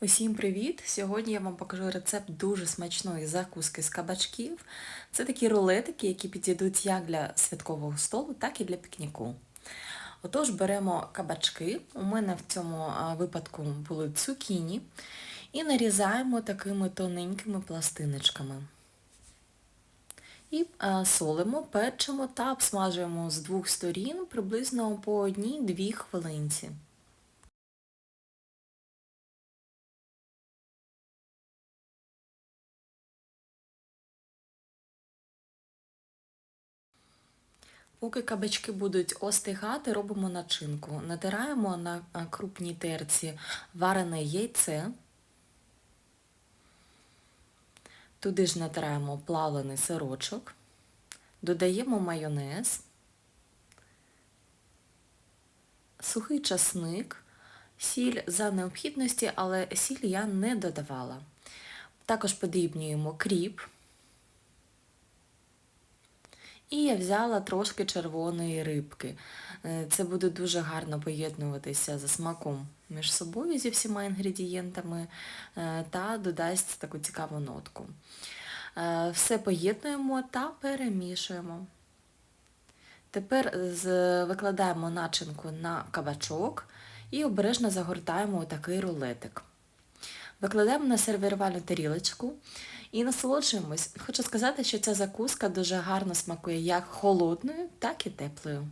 Усім привіт! Сьогодні я вам покажу рецепт дуже смачної закуски з кабачків. Це такі рулетики, які підійдуть як для святкового столу, так і для пікніку. Отож, беремо кабачки. У мене в цьому випадку були цукіні. І нарізаємо такими тоненькими пластиночками. І солимо, печемо та обсмажуємо з двох сторін приблизно по одній-дві хвилинці. Поки кабачки будуть остигати, робимо начинку. Натираємо на крупній терці варене яйце. Туди ж натираємо плавлений сирочок, додаємо майонез, сухий часник, сіль за необхідності, але сіль я не додавала. Також подрібнюємо кріп. І я взяла трошки червоної рибки. Е, Це буде дуже гарно поєднуватися за смаком між собою зі всіма інгредієнтами е, та додасть таку цікаву нотку. Е, Все поєднуємо та перемішуємо. Тепер викладаємо начинку на кабачок і обережно загортаємо такий рулетик. Викладаємо на сервірувальну тарілочку і насолоджуємось. Хочу сказати, що ця закуска дуже гарно смакує як холодною, так і теплою.